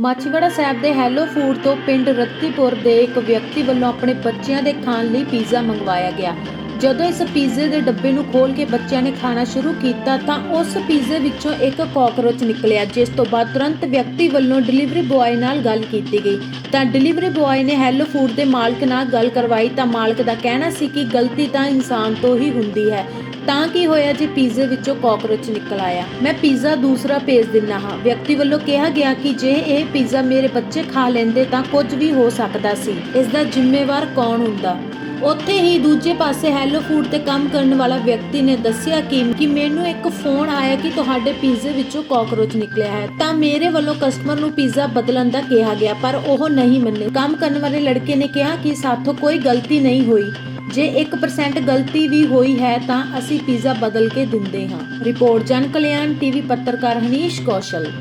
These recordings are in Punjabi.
ਮਾਛੀਵਾੜਾ ਸਾਹਿਬ ਦੇ ਹੈਲੋ ਫੂਡ ਤੋਂ ਪਿੰਡ ਰੱਤੀਪੁਰ ਦੇ ਇੱਕ ਵਿਅਕਤੀ ਵੱਲੋਂ ਆਪਣੇ ਬੱਚਿਆਂ ਦੇ ਖਾਣ ਲਈ ਪੀਜ਼ਾ ਮੰਗਵਾਇਆ ਗਿਆ। ਜਦੋਂ ਇਸ ਪੀਜ਼ੇ ਦੇ ਡੱਬੇ ਨੂੰ ਖੋਲ ਕੇ ਬੱਚਿਆਂ ਨੇ ਖਾਣਾ ਸ਼ੁਰੂ ਕੀਤਾ ਤਾਂ ਉਸ ਪੀਜ਼ੇ ਵਿੱਚੋਂ ਇੱਕ ਕਾਕਰੋਚ ਨਿਕਲਿਆ, ਜਿਸ ਤੋਂ ਬਾਅਦ ਤੁਰੰਤ ਵਿਅਕਤੀ ਵੱਲੋਂ ਡਿਲੀਵਰੀ ਬੁਆਏ ਨਾਲ ਗੱਲ ਕੀਤੀ ਗਈ। ਤਾਂ ਡਿਲੀਵਰੀ ਬੁਆਏ ਨੇ ਹੈਲੋ ਫੂਡ ਦੇ ਮਾਲਕ ਨਾਲ ਗੱਲ ਕਰਵਾਈ ਤਾਂ ਮਾਲਕ ਦਾ ਕਹਿਣਾ ਸੀ ਕਿ ਗਲਤੀ ਤਾਂ ਇਨਸਾਨ ਤੋਂ ਹੀ ਹੁੰਦੀ ਹੈ। ਤਾਂ ਕੀ ਹੋਇਆ ਜੇ ਪੀਜ਼ੇ ਵਿੱਚੋਂ ਕਾਕਰੋਚ ਨਿਕਲ ਆਇਆ? ਮੈਂ ਪੀਜ਼ਾ ਦੂਸਰਾ ਭੇਜ ਦਿੰਨਾ ਹਾਂ। ਵਿਅਕਤੀ ਵੱਲੋਂ ਕਿਹਾ ਗਿਆ ਕਿ ਜੇ ਇਹ ਪੀਜ਼ਾ ਮੇਰੇ ਬੱਚੇ ਖਾ ਲੈਂਦੇ ਤਾਂ ਕੁਝ ਵੀ ਹੋ ਸਕਦਾ ਸੀ। ਇਸ ਦਾ ਜ਼ਿੰਮੇਵਾਰ ਕੌਣ ਹੁੰਦਾ? ਉੱਥੇ ਹੀ ਦੂਜੇ ਪਾਸੇ ਹੈਲੋ ਫੂਡ ਤੇ ਕੰਮ ਕਰਨ ਵਾਲਾ ਵਿਅਕਤੀ ਨੇ ਦੱਸਿਆ ਕਿ ਕਿ ਮੈਨੂੰ ਇੱਕ ਫੋਨ ਆਇਆ ਕਿ ਤੁਹਾਡੇ ਪੀਜ਼ੇ ਵਿੱਚੋਂ ਕਾਕਰੋਚ ਨਿਕਲਿਆ ਹੈ। ਤਾਂ ਮੇਰੇ ਵੱਲੋਂ ਕਸਟਮਰ ਨੂੰ ਪੀਜ਼ਾ ਬਦਲਣ ਦਾ ਕਿਹਾ ਗਿਆ, ਪਰ ਉਹ ਨਹੀਂ ਮੰਨੇ। ਕੰਮ ਕਰਨ ਵਾਲੇ ਲੜਕੇ ਨੇ ਕਿਹਾ ਕਿ ਸਾਥੋਂ ਕੋਈ ਗਲਤੀ ਨਹੀਂ ਹੋਈ। ਜੇ 1% ਗਲਤੀ ਵੀ ਹੋਈ ਹੈ ਤਾਂ ਅਸੀਂ ਪੀਜ਼ਾ ਬਦਲ ਕੇ ਦਿੰਦੇ ਹਾਂ। ਰਿਪੋਰਟ ਜਨ ਕਲਿਆਣ ਟੀਵੀ ਪੱਤਰਕਾਰ ਹਨੀਸ਼ ਕੌਸ਼ਲ।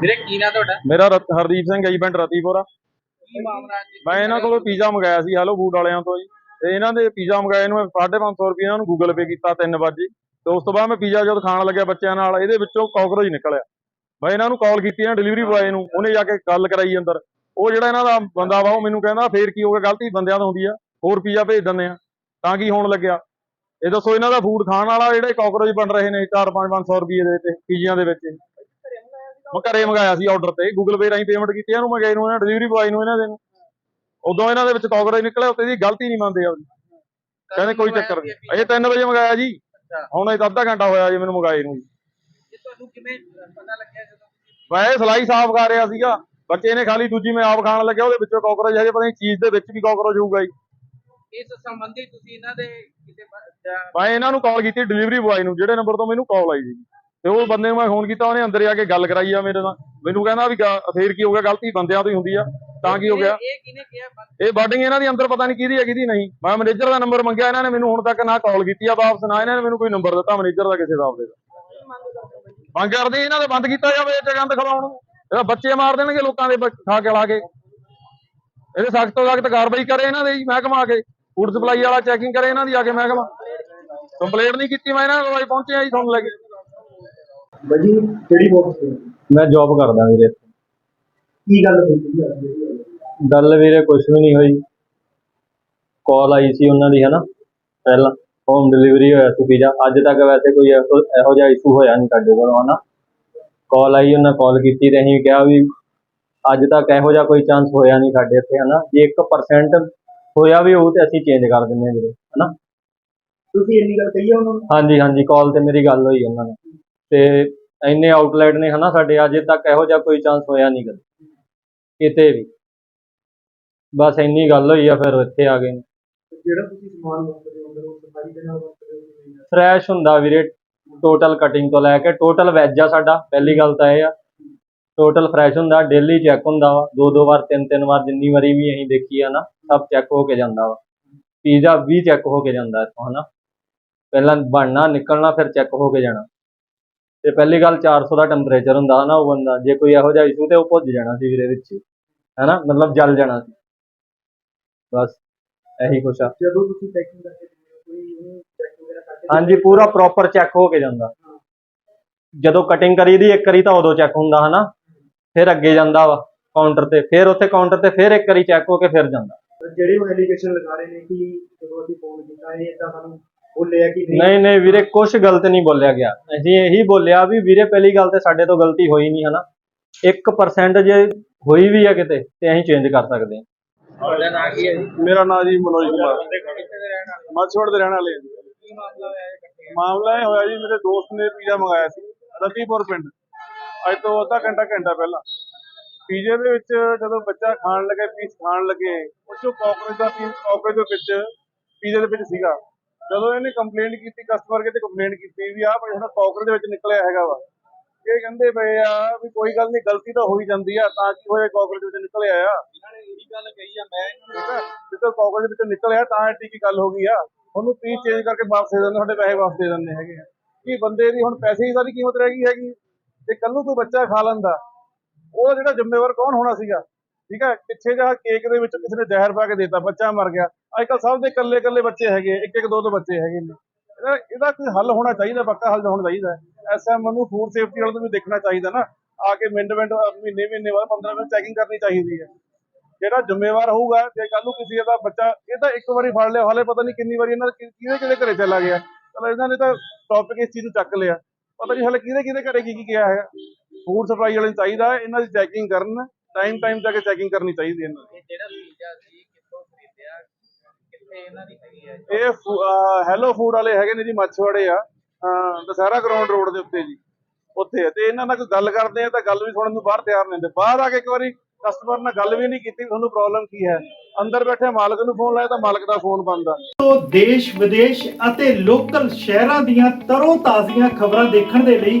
ਵੀਰੇ ਕੀ ਨਾਂ ਤੁਹਾਡਾ? ਮੇਰਾ ਰਤ- ਹਰਦੀਪ ਸਿੰਘ ਹੈ ਜੀ ਪਿੰਡ ਰਤੀਪੁਰਾ। ਕੀ ਮਾਮਲਾ ਹੈ ਜੀ? ਮੈਂ ਇਹਨਾਂ ਕੋਲੋਂ ਪੀਜ਼ਾ ਮੰਗਾਇਆ ਸੀ ਹੈਲੋ ਫੂਡ ਵਾਲਿਆਂ ਤੋਂ ਜੀ। ਤੇ ਇਹਨਾਂ ਦੇ ਪੀਜ਼ਾ ਮੰਗਾਏ ਨੂੰ 550 ਰੁਪਏ ਇਹਨਾਂ ਨੂੰ ਗੂਗਲ ਪੇ ਕੀਤਾ 3 ਵਜੇ ਤੇ ਉਸ ਤੋਂ ਬਾਅਦ ਮੈਂ ਪੀਜ਼ਾ ਜਦ ਖਾਣ ਲੱਗਿਆ ਬੱਚਿਆਂ ਨਾਲ ਇਹਦੇ ਵਿੱਚੋਂ ਕਾਕਰੋਚ ਨਿਕਲਿਆ। ਮੈਂ ਇਹਨਾਂ ਨੂੰ ਕਾਲ ਕੀਤੀ ਨਾ ਡਿਲੀਵਰੀ ਬੁਆਏ ਨੂੰ ਉਹਨੇ ਜਾ ਕੇ ਗੱਲ ਕਰਾਈ ਅੰਦਰ। ਉਹ ਜਿਹੜਾ ਇਹਨਾਂ ਦਾ ਬੰਦਾ ਵਾ ਉਹ ਮੈਨੂੰ ਕਹਿੰਦਾ ਫੇਰ ਕੀ ਹੋ ਗਿਆ ਗਲਤੀ ਬੰਦਿਆਂ ਤੋਂ ਹੁੰਦੀ ਆ। ਹੋਰ ਪੀਜ਼ਾ ਭੇਜ ਦਿੰਦੇ ਆ। ਤਾਂ ਕੀ ਹੋਣ ਲੱਗਿਆ? ਇਹ ਦੱਸੋ ਇਹਨਾਂ ਦਾ ਫੂਡ ਖਾਣ ਵਾਲਾ ਜਿਹੜੇ ਕਾਕਰੋਚ ਬਣ ਰਹੇ ਨੇ 4-5-500 ਰੁਪਏ ਦੇ ਤੇ ਪੀਜ਼ਿਆਂ ਦੇ ਵਿੱਚ। ਮੈਂ ਘਰੇ ਮੰਗਾਇਆ ਸੀ ਆਰਡਰ ਤੇ। ਗੂਗਲ ਪੇ ਰਾਹੀਂ ਪੇਮੈਂਟ ਕੀਤੀ ਇਹਨੂੰ ਮੈਂ ਗਏ ਨੂੰ ਇਹਨਾਂ ਡਿਲੀਵਰੀ ਬੁਆਏ ਨੂੰ ਇਹਨਾਂ ਦੇ ਨੂੰ। ਉਦੋਂ ਇਹਨਾਂ ਦੇ ਵਿੱਚ ਕਾਕਰੋਚ ਨਿਕਲਿਆ ਉੱਤੇ ਦੀ ਗਲਤੀ ਨਹੀਂ ਮੰਨਦੇ ਆਪਦੀ ਕਹਿੰਦੇ ਕੋਈ ਚੱਕਰ ਨਹੀਂ। ਅਜੇ 3 ਵਜੇ ਮੰਗਾਇਆ ਜੀ। ਹੁਣ ਇਹ ਤਾਂ ਅੱਧਾ ਘੰਟਾ ਹੋਇਆ ਜੀ ਮੈਨੂੰ ਮੰਗਾਏ ਨੂੰ ਜੀ। ਇਹ ਤੁਹਾਨੂੰ ਕਿਵੇਂ ਪਤਾ ਲੱਗਿਆ ਜਦੋਂ? ਤੁਸੀਂ ਮੈਂ ਇਹ ਸਲਾਈ ਸਾਫ਼ ਕਰ ਰਿਹਾ ਸੀਗਾ। ਬੱਚੇ ਨੇ ਖਾਲੀ ਦੂਜੀ ਮੈਂ ਆਪ ਖਾਣ ਲੱਗਿਆ ਉਹਦੇ ਵਿੱਚੋਂ ਕਾਕਰੋਚ ਹਜੇ ਪਤਾ ਨਹੀਂ ਚੀਜ਼ ਦੇ ਵਿੱਚ ਵੀ ਕਾਕਰੋਚ ਹੋਊਗਾ ਜੀ। ਇਸ ਸੰਬੰਧੀ ਤੁਸੀਂ ਇਹਨਾਂ ਦੇ ਕਿਸੇ ਬ- ਜਾਂ- ਮੈਂ ਇਹਨਾਂ ਨੂੰ ਕਾਲ ਕੀਤੀ ਡਿਲੀਵਰੀ ਬੁਆਏ ਨੂੰ ਜਿਹੜੇ ਨੰਬਰ ਤੋਂ ਮੈਨੂੰ ਕਾਲ ਆਈ ਸੀ। ਤੇ ਉਹ ਬੰਦੇ ਨੂੰ ਮੈਂ ਫੋਨ ਕੀਤਾ ਉਹਨੇ ਅੰਦਰ ਆ ਕੇ ਗੱਲ ਕਰਾਈ ਆ ਮੇਰੇ ਨਾਲ। ਮੈਨੂੰ ਕਹਿੰਦਾ ਵੀ ਗਾ- ਫੇਰ ਕੀ ਹੋ ਗਿਆ ਗਲਤੀ ਬੰਦਿਆਂ ਤੋਂ ਹੀ ਹੁੰਦੀ ਆ ਤਾਂ ਕੀ ਹੋ ਗਿਆ? ਇਹ- ਇਹ ਕਿਹਨੇ ਕਿਹਾ ਬੰਦ- ਇਹ ਬਾਡਿੰਗ ਇਹਨਾਂ ਦੀ ਅੰਦਰ ਪਤਾ ਨਹੀਂ ਕਿਹਦੀ ਹੈ ਕਿਹਦੀ ਨਹੀਂ। ਮੈਂ ਮੈਨੇਜਰ ਦਾ ਨੰਬਰ ਮੰਗਿਆ ਇਹਨਾਂ ਨੇ ਮੈਨੂੰ ਹੁਣ ਤੱਕ ਨਾ ਕਾਲ ਕੀਤੀ ਆ ਵਾਪਸ ਨਾ ਇਹਨਾਂ ਨੇ ਮੈਨੂੰ ਕੋਈ ਨੰਬਰ ਦਿੱਤਾ ਮੈਨੇਜਰ ਦਾ ਕਿਸੇ ਦਾ ਆਪਦੇ ਦਾ। ਮੰਗ ਕਰਦੇ ਇਹਨਾਂ ਦੇ ਬੰਦ ਕੀਤਾ ਜਾਵੇ ਇਹ ਜਗੰਦ ਖਵਾਉਣ ਨੂੰ। ਇਹਦਾ ਬੱਚੇ ਮਾਰ ਦੇਣਗੇ ਲੋਕਾਂ ਦੇ ਬ- ਖਾ ਕੇ ਲਾ ਕੇ। ਇਹਦੇ ਸਖਤ ਤੋਂ ਸਖਤ ਕਾਰਵਾਈ ਕਰੇ ਇਹਨਾਂ ਦੇ ਜੀ ਮਹਿਕਮਾ ਆ ਕੇ। ਫੂਡ ਸਪਲਾਈ ਵਾਲਾ ਚੈਕਿੰਗ ਕਰੇ ਇਹਨਾਂ ਦੀ ਆ ਕੇ ਮਹਿਕਮਾ ਕੰਪਲੇਂਟ ਨਹੀਂ ਕੀਤੀ ਮੈਂ ਇਹਨਾਂ ਕੋਲ ਅੱਜ ਪਹੁੰਚਿਆ ਜੀ ਤੁਹਾਨੂੰ ਲੈ ਕੇ। ਬਾਜੀ ਕਿਹੜੀ ਬਾਕਸ ਮੈਂ ਜੌਬ ਕਰਦਾ ਵੀਰੇ। ਕੀ ਗੱਲ ਹੋਈ? ਗੱਲ ਵੀਰੇ ਕੁਝ ਵੀ ਨਹੀਂ ਹੋਈ। ਕਾਲ ਆਈ ਸੀ ਉਹਨਾਂ ਦੀ ਹਨਾ? ਪਹਿਲਾਂ ਹੋਮ ਡਿਲੀਵਰੀ ਹੋਇਆ ਸੀ ਪੀਜ਼ਾ ਅੱਜ ਤੱਕ ਵੈਸੇ ਕੋਈ ਇਹੋ ਇਹੋ ਜਿਹਾ ਇਸ਼ੂ ਹੋਇਆ ਨਹੀਂ ਸਾਡੇ ਕੋਲ ਹਨਾ? ਕਾਲ ਆਈ ਉਹਨਾਂ ਕਾਲ ਕੀਤੀ ਤੇ ਅਸੀਂ ਕਿਹਾ ਵੀ ਅੱਜ ਤੱਕ ਇਹੋ ਜਿਹਾ ਕੋਈ ਚਾਂਸ ਹੋਇਆ ਨਹੀਂ ਸਾਡੇ ਇੱਥੇ ਹਨਾ? ਜੇ 1% ਹੋਇਆ ਵੀ ਹੋਊ ਤੇ ਅਸੀਂ ਚੇਂਜ ਕਰ ਦਿੰਦੇ ਹਾਂ ਵੀਰੇ ਹਨਾ? ਤੁਸੀਂ ਇੰਨੀ ਗੱਲ ਕਹੀ ਆ ਉਹਨਾਂ ਨੂੰ? ਹਾਂਜੀ ਹਾਂਜੀ ਕਾਲ ਤੇ ਮੇਰੀ ਗੱਲ ਹੋਈ ਉਹਨਾਂ ਨਾਲ। ਤੇ ਇੰਨੇ ਆਊਟਲੈਟ ਨੇ ਹਨਾ ਸਾਡੇ ਅਜੇ ਤੱਕ ਇਹੋ ਜਿਹਾ ਕੋਈ ਚਾਂਸ ਹੋਇਆ ਨਹੀਂ ਕਦੇ। ਕਿਤੇ ਵੀ। ਬਸ ਇੰਨੀ ਗੱਲ ਹੋਈ ਆ ਫਿਰ ਇੱਥੇ ਆ ਗਏ ਜਿਹੜਾ ਤੁਸੀਂ ਸਮਾਨ ਵਰਤਦੇ ਹੋ ਉਹ ਸਫ਼ਾਈ ਦੇ ਨਾਲ ਵਰਤਦੇ ਹੋ ਫਰੈਸ਼ ਹੁੰਦਾ ਵੀਰੇ ਟੋਟਲ ਕਟਿੰਗ ਤੋਂ ਲੈ ਕੇ ਟੋਟਲ ਵੈਜ ਆ ਸਾਡਾ ਪਹਿਲੀ ਗੱਲ ਤਾਂ ਇਹ ਆ। ਟੋਟਲ ਫਰੈਸ਼ ਹੁੰਦਾ ਡੇਲੀ ਚੈੱਕ ਹੁੰਦਾ ਵਾ। ਦੋ ਦੋ ਵਾਰ ਤਿੰਨ ਤਿੰਨ ਵਾਰ ਜਿੰਨੀ ਵਾਰੀ ਵੀ ਅਸੀਂ ਦੇਖੀ ਆ ਨਾ ਸਭ ਚੈੱਕ ਹੋ ਕੇ ਜਾਂਦਾ ਵਾ। ਪੀਜ਼ਾ ਵੀ ਚੈੱਕ ਹੋ ਕੇ ਜਾਂਦਾ ਇੱਥੋਂ ਹਨਾ। ਪਹਿਲਾਂ ਬਣਨਾ ਨਿਕਲਣਾ ਫਿਰ ਚੈੱਕ ਹੋ ਕੇ ਜਾਣਾ। ਤੇ ਪਹਿਲੀ ਗੱਲ 400 ਦਾ ਟੈਂਪਰੇਚਰ ਹੁੰਦਾ ਹਨਾ ਉਹ ਬੰਦਾ। ਜੇ ਕੋਈ ਇਹੋ ਜਿਹਾ ਇਸ਼ੂ ਤੇ ਉਹ ਭੁੱਜ ਜਾਣਾ ਸੀ ਵੀਰੇ ਵਿੱਚ ਹੀ, ਹਨਾ ਮਤਲਬ ਜਲ ਜਾਣਾ ਸੀ। ਬਸ ਇਹੀ ਕੁਛ ਆ। ਜਦੋਂ ਤੁਸੀਂ ਪੈਕਿੰਗ ਕਰਕੇ ਕੋਈ ਚੈੱਕ ਵਗੈਰਾ ਕਰਕੇ ਹਾਂਜੀ ਪੂਰਾ ਪ੍ਰੋਪਰ ਚੈੱਕ ਹੋ ਕੇ ਜਾਂਦਾ। ਜਦੋਂ ਕਟਿੰਗ ਕਰੀਦੀ ਇੱਕ ਵਾਰੀ ਤਾਂ ਉਦੋਂ ਚੈੱਕ ਹੁੰਦਾ ਹਨਾ। ਫਿਰ ਅੱਗੇ ਜਾਂਦਾ ਵਾ ਕਾਊਂਟਰ ਤੇ ਫਿਰ ਉੱਥੇ ਕਾਊਂਟਰ ਤੇ ਫਿਰ ਇੱਕ ਵਾਰੀ ਚੈੱਕ ਹੋ ਕੇ ਫਿਰ ਜਾਂਦਾ। ਜਿਹੜੇ ਉਹ ਐਲੀਗੇਸ਼ਨ ਲਗਾ ਰਹੇ ਨੇ ਕਿ ਜਦੋਂ ਅਸੀਂ ਫੋਨ ਕੀਤਾ ਇਹ ਇਦਾਂ ਸਾਨੂੰ ਬੋਲਿਆ ਕਿ ਨਹੀਂ? ਨਹੀਂ ਨਹੀਂ ਵੀਰੇ ਕੁਝ ਗਲਤ ਨਹੀਂ ਬੋਲਿਆ ਗਿਆ। ਅਸੀਂ ਇਹੀ ਬੋਲਿਆ ਵੀ ਵੀਰੇ ਪਹਿਲੀ ਗੱਲ ਤੇ ਸਾਡੇ ਤੋਂ ਗਲਤੀ ਹੋਈ ਨਹੀਂ ਹਨਾ? 1% ਜੇ ਹੋਈ ਵੀ ਆ ਕਿਤੇ ਤੇ ਅਸੀਂ ਚੇਂਜ ਕਰ ਸਕਦੇ ਹਾਂ। ਤੁਹਾਡਾ ਨਾਂ ਕੀ ਹੈ ਜੀ? ਮੇਰਾ ਨਾਮ ਜੀ ਮਨੋਜ ਕੁਮਾਰ। ਕਿੱਥੇ ਦੇ ਰਹਿਣ ਵਾਲੇ? ਕੀ ਮਾਮਲਾ ਹੋਇਆ? ਮਾਮਲਾ ਇਹ ਹੋਇਆ ਜੀ ਮੇਰੇ ਦੋਸਤ ਨੇ ਪੀਜ਼ਾ ਮੰਗਾਇਆ ਸੀ ਰਤੀਪੁਰ ਪਿੰਡ। ਅੱਜ ਤੋਂ ਅੱਧਾ ਘੰਟਾ ਘੰਟਾ ਪਹਿਲਾਂ। ਪੀਜ਼ੇ ਦੇ ਵਿੱਚ ਜਦੋਂ ਬੱਚਾ ਖਾਣ ਲੱਗੇ ਪੀਸ ਖਾਣ ਲੱਗੇ ਉਹ ਚੋਂ ਕਾਕਰੋਚ ਦਾ ਪੀਸ ਕਾਕਰੋਚ ਦੇ ਵਿੱਚ ਪੀਜ਼ੇ ਦੇ ਵਿੱਚ ਸੀਗਾ। ਜਦੋਂ ਇਹਨੇ ਕੰਪਲੇਂਟ ਕੀਤੀ ਕਸਟਮਰ ਕੇ ਤੇ ਕੰਪਲੇਂਟ ਕੀਤੀ ਵੀ ਆਹ ਭਾਈ ਸਾਡਾ ਕਾਕਰੋਚ ਦੇ ਵਿੱਚ ਨਿਕਲਿਆ ਹੈਗਾ ਵਾ। ਇਹ ਕਹਿੰਦੇ ਪਏ ਆ ਵੀ ਕੋਈ ਗੱਲ ਨਹੀਂ ਗਲਤੀ ਤਾਂ ਹੋਈ ਜਾਂਦੀ ਆ ਤਾਂ ਕੀ ਹੋਇਆ ਕਾਕਰੋਚ ਵਿੱਚ ਨਿਕਲਿਆ ਆ? ਇਹਨਾਂ ਨੇ ਇਹੀ ਗੱਲ ਕਹੀ ਆ ਮੈਂ ਠੀਕ ਹੈ ਜਦੋਂ ਕਾਕਰੋਚ ਵਿੱਚੋਂ ਨਿਕਲਿਆ ਤਾਂ ਐਡੀ ਕੀ ਗੱਲ ਹੋ ਗਈ ਆ। ਉਹਨੂੰ ਪੀਸ ਚੇਂਜ ਕਰਕੇ ਵਾਪਸ ਦੇ ਦਿੰਦੇ ਤੁਹਾਡੇ ਪੈਸੇ ਵਾਪਸ ਦੇ ਦਿੰਦੇ ਹੈਗੇ ਆ। ਕੀ ਬੰਦੇ ਦੀ ਹੁਣ ਪੈਸੇ ਦੀ ਨੀ ਕੀਮਤ ਰਹਿ ਗਈ ਹੈਗੀ। ਤੇ ਕੱਲ ਨੂੰ ਕੋਈ ਬੱਚਾ ਖਾ ਲੈਂਦਾ ਉਹਦਾ ਜਿਹੜਾ ਜ਼ਿੰਮੇਵਾਰ ਕੌਣ ਹੋਣਾ ਸੀਗਾ? ਠੀਕ ਹੈ ਪਿੱਛੇ ਜਿਹਾ ਕੇਕ ਦੇ ਵਿੱਚ ਕਿਸੇ ਨੇ ਜ਼ਹਿਰ ਪਾ ਕੇ ਦਿੱਤਾ, ਬੱਚਾ ਮਰ ਗਿਆ। ਅੱਜ ਕੱਲ ਸਭ ਦੇ ਇਕੱਲੇ ਇਕੱਲੇ ਬੱਚੇ ਹੈਗੇ ਇੱਕ ਇੱਕ ਦੋ ਦੋ ਬੱਚੇ ਹੈਗੇ ਨੇ। ਇਹਦਾ ਕੋਈ ਹੱਲ ਹੋਣਾ ਚਾਹੀਦਾ, ਪੱਕਾ ਹੱਲ ਹੋਣਾ ਚਾਹੀਦਾ ਐਸਐਮ ਨੂੰ ਫੂਡ ਸੇਫਟੀ ਵਾਲੇ ਨੂੰ ਵੀ ਦੇਖਣਾ ਚਾਹੀਦਾ ਨਾ। ਆ ਕੇ ਮਿੰਟ ਮਿੰਟ ਮਹੀਨੇ ਮਹੀਨੇ ਬਾਅਦ 15 ਮਿੰਟ ਚੈਕਿੰਗ ਕਰਨੀ ਚਾਹੀਦੀ ਹੈ। ਜਿਹੜਾ ਜ਼ਿੰਮੇਵਾਰ ਹੋਊਗਾ, ਜੇ ਕੱਲ ਨੂੰ ਕਿਸੇ ਦਾ ਬੱਚਾ, ਇਹ ਤਾਂ ਇੱਕ ਵਾਰੀ ਫੜ ਲਿਆ, ਹਾਲੇ ਪਤਾ ਨਹੀਂ ਕਿੰਨੀ ਵਾਰੀ ਇਹਨਾਂ ਦਾ ਕਿ- ਕਿਹਦੇ ਕਿਹਦੇ ਘਰੇ ਚਲਾ ਗਿਆ। ਚਲੋ, ਇਹਨਾਂ ਨੇ ਤਾਂ ਟੌਪਿਕ ਇਸ ਚੀਜ਼ ਨੂੰ ਚੱਕ ਲਿਆ। ਪਤਾ ਨਹੀਂ ਹਾਲੇ ਕਿਹਦੇ ਕਿਹਦੇ ਘਰੇ ਕੀ ਕੀ ਗਿਆ ਹੈ ਫੂਡ ਸਪਲਾਈ ਵਾਲੇ ਨੂੰ ਚਾਹੀਦਾ ਹੈ ਇਹਨਾਂ ਦੀ ਚੈਕਿੰਗ ਕਰਨ ਟਾਈਮ ਟਾਈਮ ਜਾ ਕੇ ਚੈਕਿੰਗ ਕਰਨੀ ਚਾਹੀਦੀ ਇਹਨਾਂ ਦੀ। ਇਹ ਜਿਹੜਾ ਪੀਜ਼ਾ ਸੀ ਕਿੱਥੋਂ ਖਰੀਦਿਆ? ਕਿੱਥੇ ਇਹਨਾਂ ਦੀ ਹੈਗੀ ਹੈ? ਇਹ ਹੈਲੋ ਫੂਡ ਵਾਲੇ ਹੈਗੇ ਨੇ ਜੀ ਮੱਛਵਾੜੇ ਆ। ਦਸਹਿਰਾ ਗਰਾਊਂਡ ਰੋਡ ਦੇ ਉੱਤੇ ਜੀ ਉੱਥੇ ਤੇ ਇਹਨਾਂ ਨਾਲ ਕੋਈ ਗੱਲ ਕਰਦੇ ਆ ਤਾਂ ਗੱਲ ਵੀ ਸੁਣਨ ਨੂੰ ਬਾਹਰ ਤਿਆਰ ਨਹੀਂ ਹੁੰਦੇ। ਬਾਹਰ ਆ ਕੇ ਇੱਕ ਵਾਰੀ ਕਸਟਮਰ ਨਾਲ ਗੱਲ ਵੀ ਨਹੀਂ ਕੀਤੀ ਤੁਹਾਨੂੰ ਪ੍ਰੋਬਲਮ ਕੀ ਹੈ? ਅੰਦਰ ਬੈਠੇ ਮਾਲਕ ਨੂੰ ਫੋਨ ਲਾਇਆ ਤਾਂ ਮਾਲਕ ਦਾ ਫੋਨ ਬੰਦ ਆ। ਤੋਂ ਦੇਸ਼ ਵਿਦੇਸ਼ ਅਤੇ ਲੋਕਲ ਸ਼ਹਿਰਾਂ ਦੀਆਂ ਤਰੋ ਤਾਜ਼ੀਆਂ ਖਬਰਾਂ ਦੇਖਣ ਦੇ ਲਈ